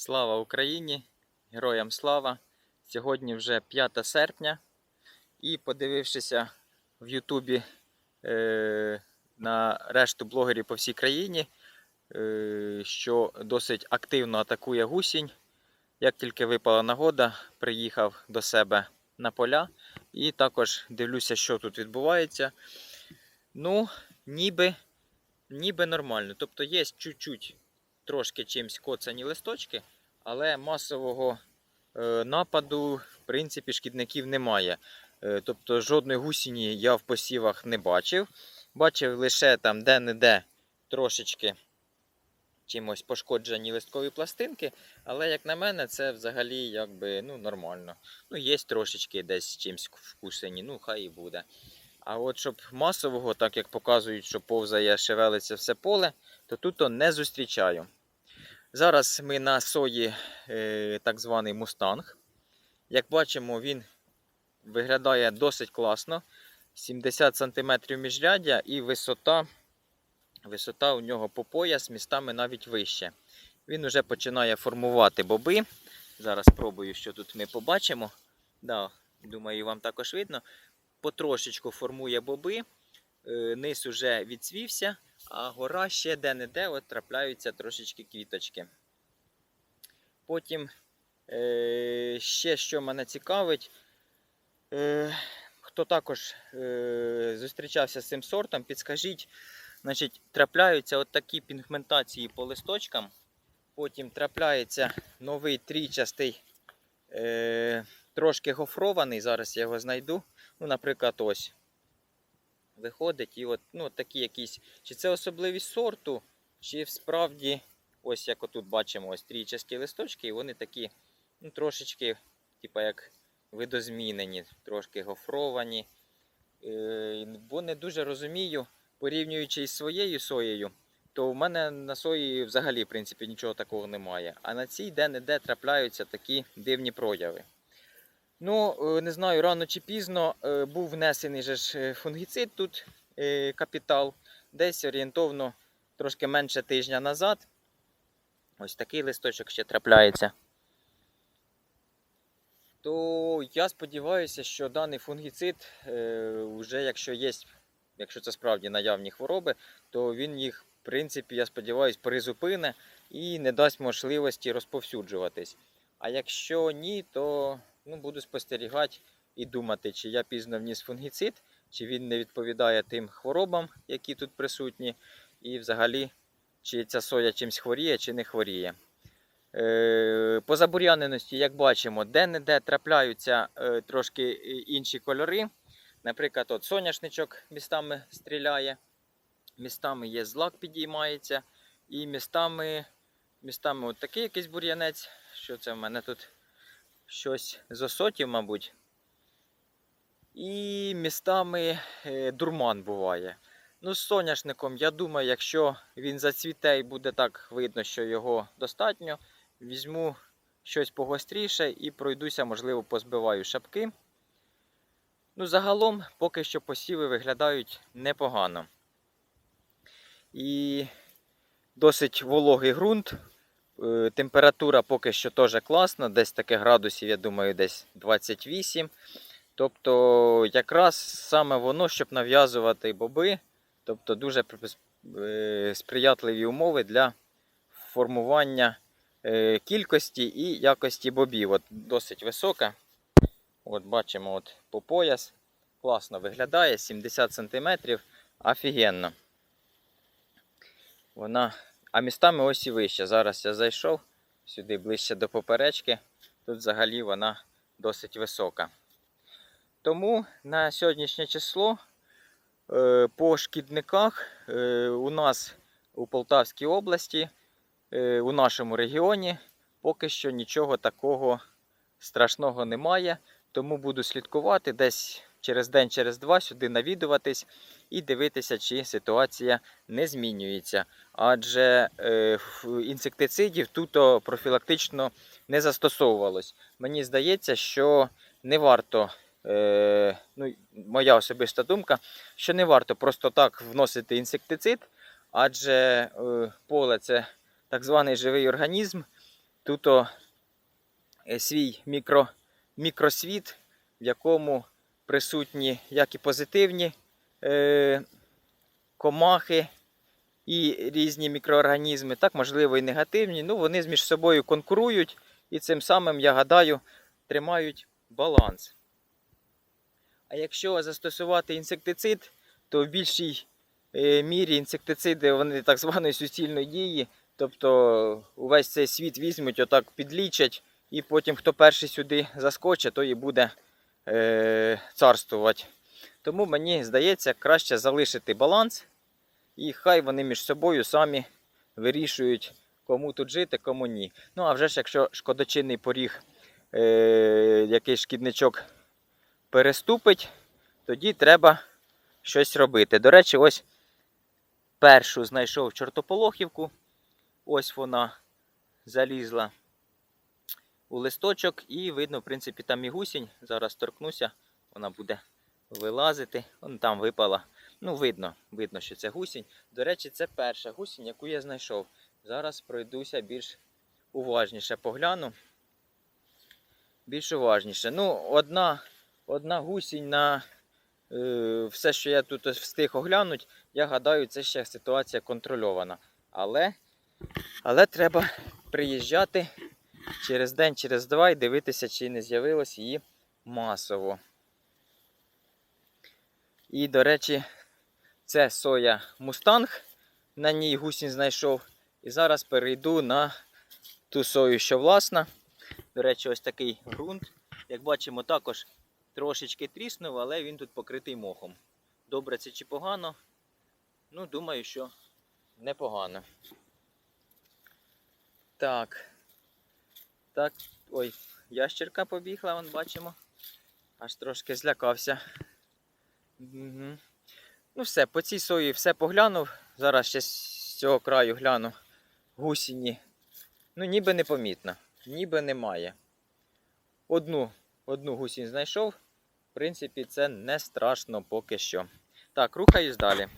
Слава Україні! Героям слава! Сьогодні вже 5 серпня. І подивившися в Ютубі е, на решту блогерів по всій країні, е, що досить активно атакує гусінь. Як тільки випала нагода, приїхав до себе на поля і також дивлюся, що тут відбувається. Ну, ніби, ніби нормально. Тобто є чуть-чуть трошки чимсь коцані листочки, але масового е, нападу, в принципі, шкідників немає. Е, тобто жодної гусіні я в посівах не бачив. Бачив лише там де-не-де трошечки чимось пошкоджені листкові пластинки, але, як на мене, це взагалі якби, ну, нормально. Ну, є трошечки десь чимось вкусені, ну хай і буде. А от щоб масового, так як показують, що повзає, шевелиться все поле, то тут не зустрічаю. Зараз ми на сої е, так званий мустанг. Як бачимо, він виглядає досить класно. 70 см міжряддя і висота, висота у нього по пояс, містами навіть вище. Він вже починає формувати боби. Зараз спробую, що тут ми побачимо. Да, думаю, вам також видно. Потрошечку формує боби, е, низ уже відцвівся, а гора ще де-не-де от трапляються трошечки квіточки. Потім е, ще що мене цікавить, е, хто також е, зустрічався з цим сортом, підскажіть, значить, трапляються от такі пігментації по листочкам. Потім трапляється новий трічастий, е, трошки гофрований. Зараз я його знайду. Ну, наприклад, ось. Виходить, і от, ну, такі якісь. Чи це особливість сорту, чи справді, ось як отут бачимо, ось трічасті листочки, і вони такі, ну, трошечки, типа як видозмінені, трошки гофровані. Е, бо не дуже розумію, порівнюючи із своєю соєю, то в мене на сої взагалі в принципі, нічого такого немає. А на цій де-не-де трапляються такі дивні прояви. Ну, е, не знаю, рано чи пізно е, був внесений же ж е, фунгіцид тут капітал, десь орієнтовно трошки менше тижня назад. Ось такий листочок ще трапляється. То я сподіваюся, що даний фунгіцид, вже якщо є, якщо це справді наявні хвороби, то він їх, в принципі, я сподіваюся, призупине і не дасть можливості розповсюджуватись. А якщо ні, то ну, буду спостерігати і думати, чи я пізно вніс фунгіцид, чи він не відповідає тим хворобам, які тут присутні, і взагалі, чи ця соя чимось хворіє, чи не хворіє. Е, По забур'яненості, як бачимо, де-не-де трапляються е, трошки е, інші кольори. Наприклад, от соняшничок містами стріляє, містами є злак підіймається, і містами, містами от такий якийсь бур'янець. Що це в мене тут? Щось з осотів, мабуть. І містами е, дурман буває. Ну, з соняшником, я думаю, якщо він зацвіте і буде так видно, що його достатньо, візьму щось погостріше і пройдуся, можливо, позбиваю шапки. Ну, загалом, поки що посіви виглядають непогано. І досить вологий ґрунт. Е, Температура поки що теж класна, десь таке градусів, я думаю, десь 28. Тобто, якраз саме воно, щоб нав'язувати боби, тобто дуже е, сприятливі умови для формування е, кількості і якості бобів. От досить висока. От бачимо от по пояс. Класно виглядає, 70 см. Офігенно. Вона а містами ось і вище. Зараз я зайшов сюди ближче до поперечки. Тут взагалі вона досить висока. Тому на сьогоднішнє число е, по шкідниках е, у нас у Полтавській області, е, у нашому регіоні поки що нічого такого страшного немає. Тому буду слідкувати десь через день, через два сюди навідуватись і дивитися, чи ситуація не змінюється. Адже е, інсектицидів тут профілактично не застосовувалось. Мені здається, що не варто, е, ну, моя особиста думка, що не варто просто так вносити інсектицид, адже е, поле це так званий живий організм. тут е, свій мікро, мікросвіт, в якому присутні як і позитивні е, комахи і різні мікроорганізми, так, можливо, і негативні. Ну, вони між собою конкурують і цим самим, я гадаю, тримають баланс. А якщо застосувати інсектицид, то в більшій е, мірі інсектициди вони так званої суцільної дії, тобто увесь цей світ візьмуть, отак підлічать, і потім хто перший сюди заскочить, той і буде е, царствувати. Тому мені здається, краще залишити баланс, і хай вони між собою самі вирішують, кому тут жити, кому ні. Ну а вже ж, якщо шкодочинний поріг, е, якийсь шкідничок переступить, тоді треба щось робити. До речі, ось першу знайшов чортополохівку. Ось вона залізла у листочок, і видно, в принципі, там і гусінь. Зараз торкнуся, вона буде вилазити. Вон там випала. Ну, видно, видно, що це гусінь. До речі, це перша гусінь, яку я знайшов. Зараз пройдуся більш уважніше погляну. Більш уважніше. Ну, одна, одна гусінь на е, все, що я тут встиг оглянути, я гадаю, це ще ситуація контрольована. Але, але треба приїжджати через день, через два і дивитися, чи не з'явилось її масово. І, до речі, це соя Мустанг. На ній гусінь знайшов. І зараз перейду на ту сою, що власна. До речі, ось такий ґрунт. Як бачимо, також трошечки тріснув, але він тут покритий мохом. Добре це чи погано? Ну, думаю, що непогано. Так. Так, ой, ящерка побігла, вон бачимо. Аж трошки злякався. Угу. Ну все, по цій сої все поглянув. Зараз ще з цього краю гляну гусіні. Ну, ніби непомітно, ніби немає. Одну, одну гусінь знайшов. В принципі, це не страшно поки що. Так, рухаюсь далі.